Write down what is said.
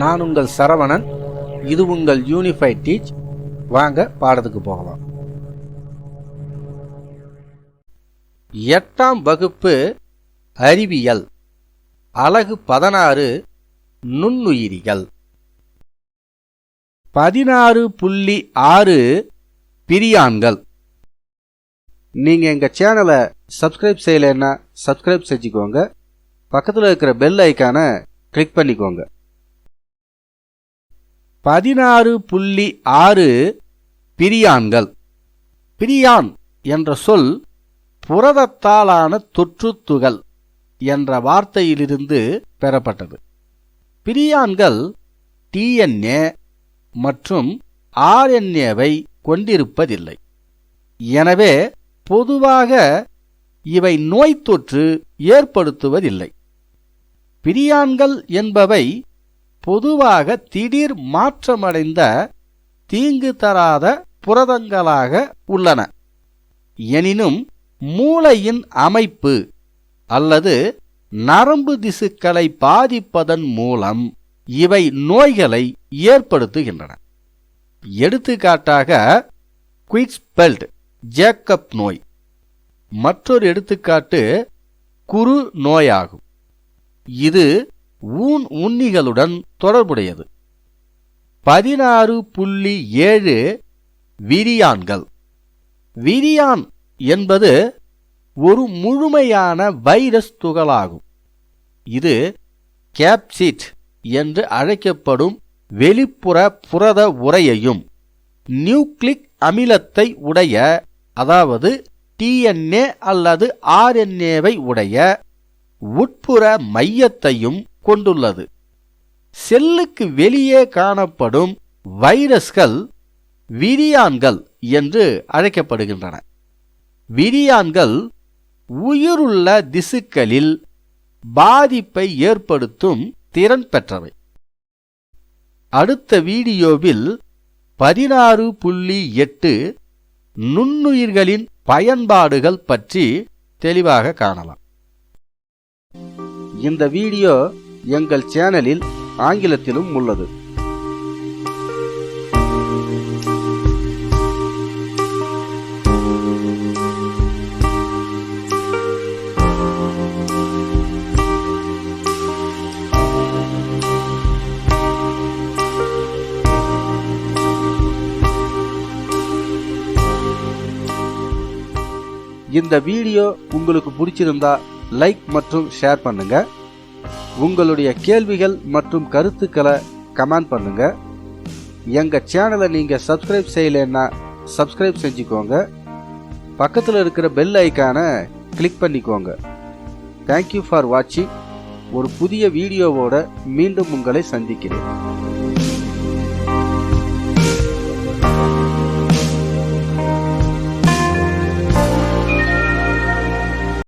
நான் உங்கள் சரவணன் இது உங்கள் யூனிஃபைட் டீச் வாங்க பாடத்துக்கு போகலாம். எட்டாம் வகுப்பு அறிவியல். அலகு பதினாறு நுண்ணுயிரிகள். பதினாறு புள்ளி ஆறு பிரியான்கள். நீங்கள் எங்கள் சேனலை சப்ஸ்கிரைப் செய்யலைன்னா சப்ஸ்கிரைப் செஞ்சுக்கோங்க. பக்கத்தில் இருக்கிற பெல் ஐக்கானை கிளிக் பண்ணிக்கோங்க. பதினாறு புள்ளி ஆறு பிரியான்கள். பிரியான் என்ற சொல் புரதத்தாலான தொற்றுத்துகள் என்ற வார்த்தையிலிருந்து பெறப்பட்டது. பிரியான்கள் டிஎன்ஏ மற்றும் ஆர்என்ஏவை கொண்டிருப்பதில்லை. எனவே பொதுவாக இவை நோய் தொற்று ஏற்படுத்துவதில்லை. பிரியான்கள் என்பவை பொதுவாக திடீர் மாற்றமடைந்த தீங்கு தராத புரதங்களாக உள்ளன. எனினும் மூளையின் அமைப்பு அல்லது நரம்பு திசுக்களை பாதிப்பதன் மூலம் இவை நோய்களை ஏற்படுத்துகின்றன. எடுத்துக்காட்டாக குயிட்ஸ்பெல்ட் ஜேக்கப் நோய். மற்றொரு எடுத்துக்காட்டு குறு நோயாகும். இது ஊன் உன்னிகளுடன் தொடர்புடையது. பதினாறு புள்ளி ஏழு விரியான்கள். விரியான் என்பது ஒரு முழுமையான வைரஸ் துகளாகும். இது கேப்சிட் என்று அழைக்கப்படும் வெளிப்புற புரத உரையையும் நியூக்ளிக் அமிலத்தை உடைய அதாவது டிஎன்ஏ அல்லது ஆர்என்ஏவை உடைய உட்புற மையத்தையும் கொண்டுள்ளது. செல்லுக்கு வெளியே காணப்படும் வைரஸ்கள் விரியான்கள் என்று அழைக்கப்படுகின்றன. விரியான்கள் உயிருள்ள திசுக்களில் பாதிப்பை ஏற்படுத்தும் திறன் பெற்றவை. அடுத்த வீடியோவில் பதினாறு புள்ளி எட்டு நுண்ணுயிர்களின் பயன்பாடுகள் பற்றி தெளிவாக காணலாம். இந்த வீடியோ எங்கள் சேனலில் ஆங்கிலத்திலும் உள்ளது. இந்த வீடியோ உங்களுக்கு பிடிச்சிருந்தா லைக் மற்றும் ஷேர் பண்ணுங்கள் உங்களுடைய கேள்விகள் மற்றும் கருத்துக்களை கமெண்ட் பண்ணுங்க. எங்கள் சேனலை நீங்கள் சப்ஸ்கிரைப் செய்யலைன்னா சப்ஸ்கிரைப் செஞ்சுக்கோங்க. பக்கத்தில் இருக்கிற பெல் ஐக்கானை கிளிக் பண்ணிக்கோங்க. தேங்க்யூ ஃபார் வாட்சிங் ஒரு புதிய வீடியோவோட மீண்டும் உங்களை சந்திக்கிறேன்.